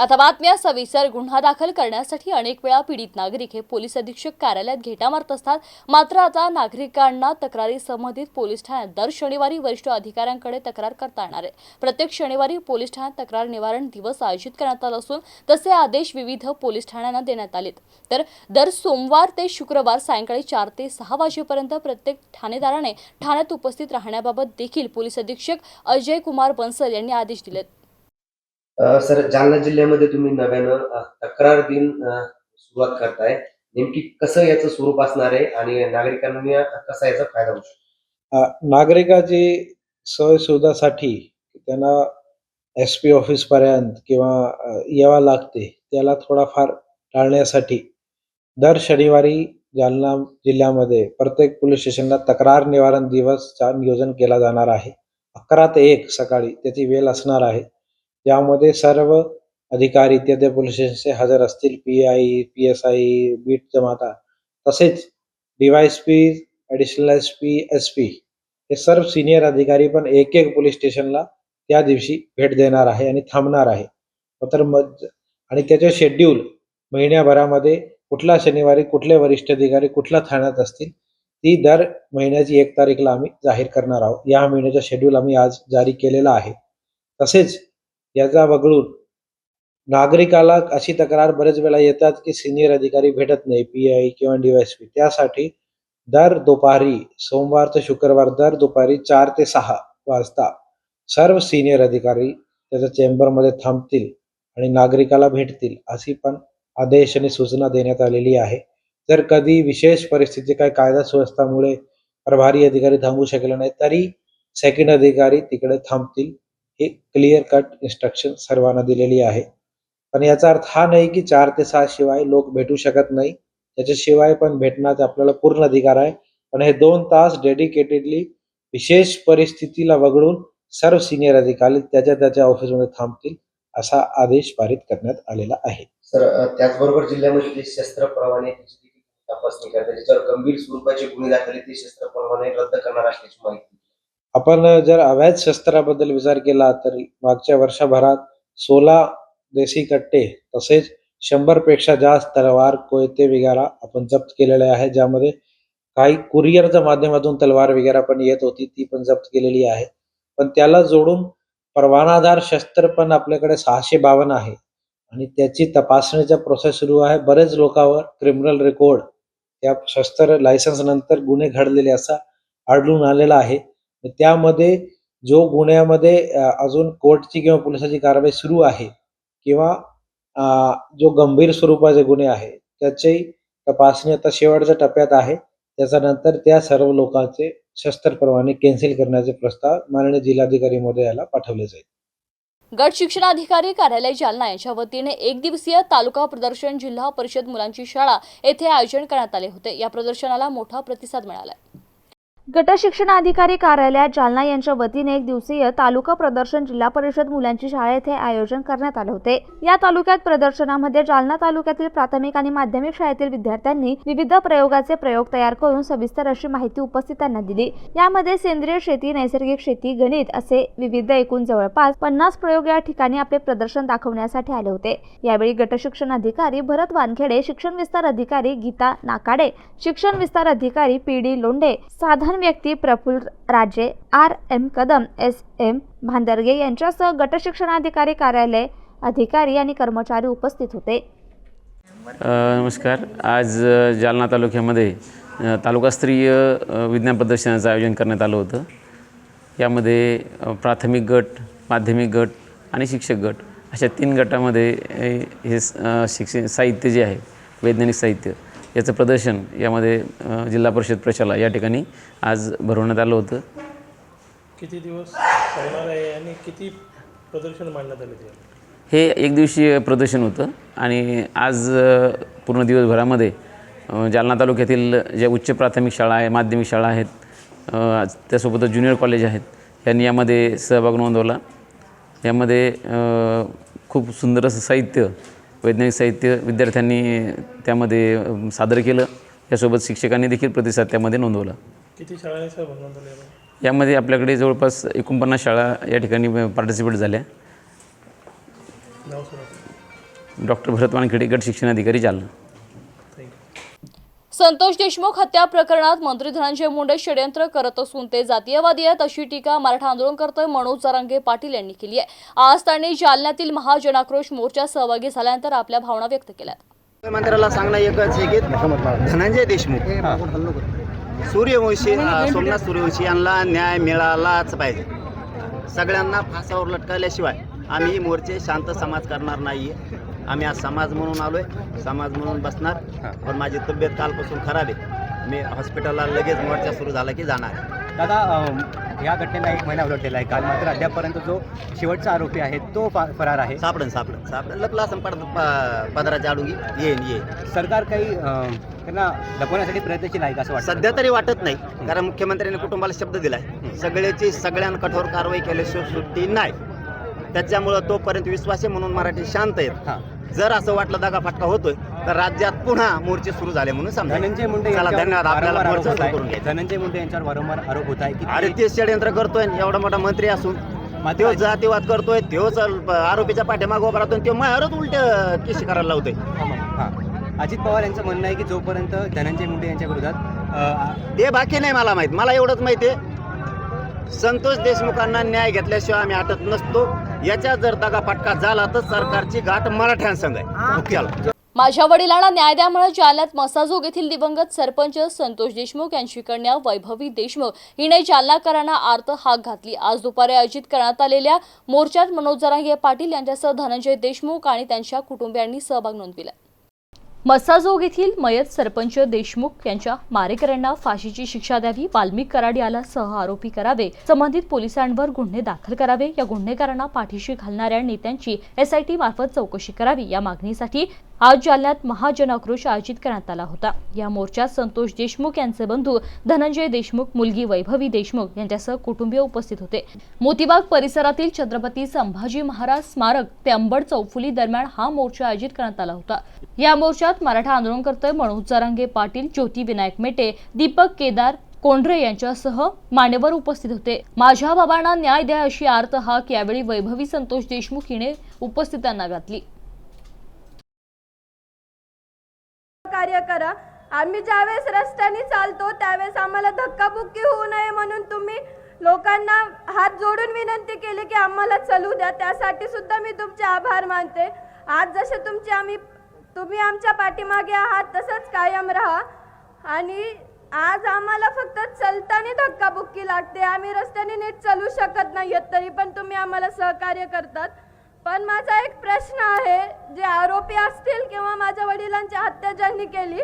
आता बातम्या सविस्तर गुन्हा दाखल करण्यासाठी अनेक वेळा पीडित नागरिक हे पोलीस अधीक्षक कार्यालयात घेटा मारत असतात. मात्र आता नागरिकांना तक्रारी संबंधित पोलीस ठाण्यात दर शनिवारी वरिष्ठ अधिकाऱ्यांकडे तक्रार करता येणार आहे. प्रत्येक शनिवारी पोलीस ठाण्यात तक्रार निवारण दिवस आयोजित करण्यात आला असून तसे आदेश विविध पोलीस ठाण्यांना देण्यात आलेत. तर दर सोमवार ते शुक्रवार सायंकाळी चार ते सहा वाजेपर्यंत प्रत्येक ठाणेदाराने ठाण्यात उपस्थित राहण्याबाबत देखील पोलीस अधीक्षक अजय कुमार बन्सल यांनी आदेश दिलेत. सर जालना जिल्ह्यामध्ये तुम्ही नव्यानं तक्रार दिन सुरुवात करताय. नेमकी कसं याचं स्वरूप असणार आहे आणि नागरिकांना कसा याचा फायदा होऊ शकतो? नागरिकाची सोय सुविधासाठी त्यांना एस पी ऑफिस पर्यंत किंवा यावा लागते त्याला थोडाफार टाळण्यासाठी दर शनिवारी जालना जिल्ह्यामध्ये प्रत्येक पोलीस स्टेशनला तक्रार निवारण दिवसचा नियोजन केला जाणार आहे. अकरा ते एक सकाळी त्याची वेळ असणार आहे. यामध्ये सर्व अधिकारी इत्यादी त्या पोलीस स्टेशनचे हजर असतील. P I P S I beat जमाता तसेच DYSP additional S P S P हे सर्व सिनियर अधिकारी पण एक एक पोलीस स्टेशनला त्या दिवशी भेट देणार आहे आणि थांबणार आहे. तर मग आणि त्याचे शेड्यूल महिन्याभरामध्ये कुठला शनिवारी कुठले वरिष्ठ अधिकारी कुठल्या ठाण्यात असतील ती दर महिन्याची एक तारीखला आम्ही जाहीर करणार आहोत. या महिन्याचा शेड्यूल आम्ही आज जारी केलेला आहे. तसेच याचा वगळून नागरिकाला अशी तक्रार बरेच वेळा येतात की सिनियर अधिकारी भेटत नाही पी आय किंवा डीवायसपी त्यासाठी दर दुपारी सोमवार ते शुक्रवार दर दुपारी चार ते सहा वाजता सर्व सिनियर अधिकारी त्याच्या चेंबरमध्ये थांबतील आणि नागरिकाला भेटतील अशी पण आदेश आणि सूचना देण्यात आलेली आहे. जर कधी विशेष परिस्थिती काय कायदा सुव्यवस्थामुळे प्रभारी अधिकारी थांबू शकले नाही तरी सेकंड अधिकारी तिकडे थांबतील. हे क्लिअर कट इन्स्ट्रक्शन सर्वांना दिलेली आहे. पण याचा अर्थ हा नाही की चार ते सहा शिवाय लोक भेटू शकत नाही. त्याच्याशिवाय पण भेटण्याचा आपल्याला पूर्ण अधिकार आहे. पण हे दोन तास डेडिकेटेडली विशेष परिस्थितीला वगळून सर्व सिनियर अधिकारी त्याच्या त्याच्या ऑफिसमध्ये थांबतील असा आदेश पारित करण्यात आलेला आहे. सर त्याचबरोबर जिल्ह्यामध्ये शस्त्र परवाने तपासणी करते ज्याच्यावर गंभीर स्वरूपाचे गुन्हे दाखल ते शस्त्र परवाने रद्द करणार असल्याची माहिती आपण जर अवैध शस्त्राबद्दल विचार केला तर मागच्या वर्षभरात सोळा देशी कट्टे तसेच शंभरपेक्षा जास्त तलवार कोयते वगैरे आपण जप्त केलेले आहे. ज्यामध्ये काही कुरिअरच्या माध्यमातून तलवार वगैरे पण येत होती ती पण जप्त केलेली आहे. पण त्याला जोडून परवानादार शस्त्र पण आपल्याकडे सहाशे बावन्न आहे आणि त्याची तपासणीचा प्रोसेस सुरू आहे. बरेच लोकांवर क्रिमिनल रेकॉर्ड त्या शस्त्र लायसन्स नंतर गुन्हे घडलेले असा आढळून आलेला आहे. त्यामध्ये जो गुन्ह्यामध्ये अजून कोर्टची किंवा पोलिसाची कारवाई सुरू आहे किंवा जो गंभीर स्वरूपाचे गुन्हे आहे त्याची तपासणी आता शेवटच्या टप्प्यात आहे. त्याच्यानंतर त्या सर्व लोकांचे शस्त्र परवाने कॅन्सल करण्याचे प्रस्ताव माननीय जिल्हाधिकारी महोदयाला पाठवले जाईल. गट शिक्षणाधिकारी कार्यालय जालना यांच्या वतीने एक दिवसीय तालुका प्रदर्शन जिल्हा परिषद मुलांची शाळा येथे आयोजन करण्यात आले होते. या प्रदर्शनाला मोठा प्रतिसाद मिळाला गट शिक्षणाधिकारी कार्यालयात जालना यांच्या वतीने एक दिवसीय तालुका प्रदर्शन जिल्हा परिषद मुलांची शाळा येथे आयोजन करण्यात आले होते. या तालुक्यात प्रदर्शनामध्ये जालना तालुक्यातील प्राथमिक आणि माध्यमिक शाळेतील विद्यार्थ्यांनी विविध प्रयोगाचे प्रयोग तयार करून सविस्तर अशी माहिती उपस्थितांना दिली. यामध्ये सेंद्रिय शेती नैसर्गिक शेती गणित असे विविध एकूण जवळपास पन्नास प्रयोग या ठिकाणी आपले प्रदर्शन दाखवण्यासाठी आले होते. यावेळी गट शिक्षण अधिकारी भरत वानखेडे शिक्षण विस्तार अधिकारी गीता नाकाडे शिक्षण विस्तार अधिकारी पी डी लोंढे साधन व्यक्ती Prafulla Raje R. M. Kadam S. M. Bhandarge यांच्यासह गटशिक्षणाधिकारी कार्यालय अधिकारी आणि कर्मचारी उपस्थित होते. नमस्कार. आज जालना तालुक्यामध्ये तालुकास्तरीय विज्ञान प्रदर्शनाचं आयोजन करण्यात आलं होतं. यामध्ये प्राथमिक गट माध्यमिक गट आणि शिक्षक गट अशा तीन गटामध्ये हे शिक्षण साहित्य जे आहे वैज्ञानिक साहित्य याचं प्रदर्शन यामध्ये जिल्हा परिषद प्रशाला या ठिकाणी आज भरवण्यात आलं होतं. किती दिवस चालणार आहे आणि किती प्रदर्शन मांडण्यात आले हे एक दिवसीय प्रदर्शन होतं आणि आज पूर्ण दिवसभरामध्ये जालना तालुक्यातील ज्या उच्च प्राथमिक शाळा आहे माध्यमिक शाळा आहेत त्यासोबतच ज्युनियर कॉलेज आहेत यांनी यामध्ये सहभाग नोंदवला. यामध्ये खूप सुंदर असं साहित्य वैज्ञानिक साहित्य विद्यार्थ्यांनी त्यामध्ये सादर केलं. यासोबत शिक्षकांनी देखील प्रतिसाद त्यामध्ये नोंदवला. किती नोंदवले यामध्ये? आपल्याकडे जवळपास एकोणपन्नास शाळा या ठिकाणी पार्टिसिपेट झाल्या. डॉक्टर भरत वानखेडे गट शिक्षण अधिकारी जालना. संतोष देशमुख हत्या प्रकरणात मंत्री धनंजय मुंडे षडयंत्र करत असून ते जातीयवादी आहेत अशी टीका मराठा आंदोलनकर्ते मनोज जरांगे पाटील यांनी केली आहे. आज त्यांनी जालन्यातील महाजनाक्रोश मोर्चात सहभागी झाल्यानंतर आपल्या भावना व्यक्त केल्यात. मुख्यमंत्र्याला सांगणं एकच आहे की धनंजय देशमुख सूर्यवंशी सोमनाथ सूर्यवंशी यांना न्याय मिळालाच पाहिजे. सगळ्यांना फासावर लटकवल्याशिवाय आम्ही मोर्चे शांत समाज करणार नाही आम्ही आज समाज म्हणून आलोय समाज म्हणून बसणार. पण माझी तब्येत कालपासून खराब आहे. मी हॉस्पिटलला लगेच मोर्चा सुरू झाला की जाणार. आहे. दादा या घटनेला एक महिना उलटलेला आहे. काल मात्र अद्यापपर्यंत जो शेवटचा आरोपी आहे तो फरार आहे. सापडन सापडन सापडन. लपला असं पड पदराच्या आडुगी. येईन येईन. सरकार काही त्यांना लपवण्यासाठी प्रयत्नशील आहे का असं वाटतं? सध्या तरी वाटत नाही. कारण मुख्यमंत्र्यांनी कुटुंबाला शब्द दिलाय. सगळ्याची सगळ्यां कठोर कारवाई केल्याशिवाय सुट्टी नाही. त्याच्यामुळं तोपर्यंत विश्वास आहे म्हणून मराठी शांत आहेत. जर असं वाटलं दगा फटका होतोय तर राज्यात पुन्हा मोर्चे सुरू झाले म्हणून समजा धनंजय मुंडे धन्यवाद. आपल्याला मोर्चा. करून घ्यायचा. धनंजय मुंडे यांच्यावर वारंवार आरोप होत आहे की अरे ते- षडयंत्र करतोय एवढा मोठा मंत्री असून तो जातीवाद करतोय त्योच आरोपीच्या पाठीमागं उभा राहतोय तो मायावरच उलट केशी करायला लावतोय. अजित पवार यांचं म्हणणं आहे की जोपर्यंत धनंजय मुंडे यांच्या विरोधात ते बाकी नाही मला माहीत. मला एवढंच माहिती आहे. संतोष देशमुखांना न्याय घेतल्याशिवाय आम्ही हटत नसतो. याच्या जर दगा फटका झाला तर सरकारची गाठ मराठ्यांसंग आहे. माझ्या वडिलांना न्याय द्यामुळे जालन्यात मसाजोग येथील दिवंगत सरपंच संतोष देशमुख यांची कन्या वैभवी देशमुख हिने जालनाकरांना आर्त हाक घातली. आज दुपारी आयोजित करण्यात आलेल्या मोर्चात मनोज जरांगे पाटील यांच्यासह धनंजय देशमुख आणि त्यांच्या कुटुंबियांनी सहभाग नोंदविला. मसाजोग येथील मयत सरपंच देशमुख यांच्या मारेकऱ्यांना फाशीची शिक्षा द्यावी वाल्मिक कराड याला सह आरोपी करावे संबंधित पोलिसांवर गुन्हे दाखल करावे या गुन्हेगारांना पाठीशी घालणाऱ्या नेत्यांची एसआयटी मार्फत चौकशी करावी या मागणीसाठी आज जालन्यात महाजनाक्रोश आयोजित करण्यात आला होता. या मोर्चात संतोष देशमुख यांचे बंधू धनंजय देशमुख मुलगी वैभवी देशमुख यांच्यासह कुटुंबीय उपस्थित होते. मोतीबाग परिसरातील छत्रपती संभाजी महाराज स्मारक ते अंबड चौफुली दरम्यान हा मोर्चा आयोजित करण्यात आला होता. या मोर्चात मराठा आंदोलनकर्ते मनोज जरांगे पाटील ज्योती विनायक मेटे दीपक केदार कोंढरे यांच्यासह मान्यवर उपस्थित होते. माझ्या बाबांना न्याय द्या अशी आर्त हाक यावेळी वैभवी संतोष देशमुख हिने उपस्थितांना घातली. कार्य करा. आम्ही ज्यावेळेस रस्त्याने चालतो त्यावेळेस आम्हाला धक्काबुक्की होऊ नये म्हणून तुम्ही लोकांना हात जोडून विनंती केली की आम्हाला चलू द्या. त्यासाठी सुद्धा मी तुमचे आभार मानते. आज जसे तुमचे आम्ही तुम्ही आमच्या पाठीमागे आहात तसंच कायम राहा. आणि आज आम्हाला फक्त चलताना धक्काबुक्की लागते. आम्ही रस्त्याने नीट चालू शकत नाही तरी पण तुम्ही आम्हाला सहकार्य करतात. पण माझा एक प्रश्न आहे जे आरोपी असतील किंवा माझ्या वडिलांची हत्या ज्यांनी केली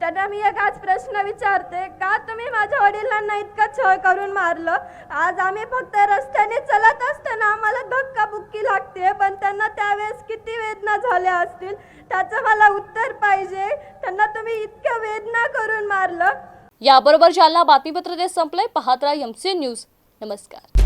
त्यांना मी एक आज प्रश्न विचारते का तुम्ही माझ्या वडिलांना इतकं छळ करून मारलं? आज आम्ही फक्त रस्त्याने चलत असताना आम्हाला धक्काबुक्की लागते पण त्यांना त्यावेळेस किती वेदना झाल्या असतील? त्याचं मला उत्तर पाहिजे. त्यांना तुम्ही इतक्या वेदना करून मारलं. याबरोबर जालना बातमीपत्र ते संपलंय. पाहत राहा एमसी न्यूज नमस्कार.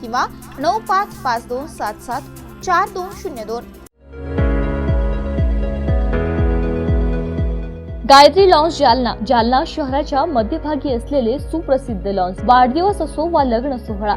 किंवा नऊ पाच पाच दोन सात सात चार दोन शून्य दोन. गायत्री लॉन्स जालना जालना शहराच्या मध्यभागी असलेले सुप्रसिद्ध लॉन्स. वाढदिवस असो वा लग्न सोहळा.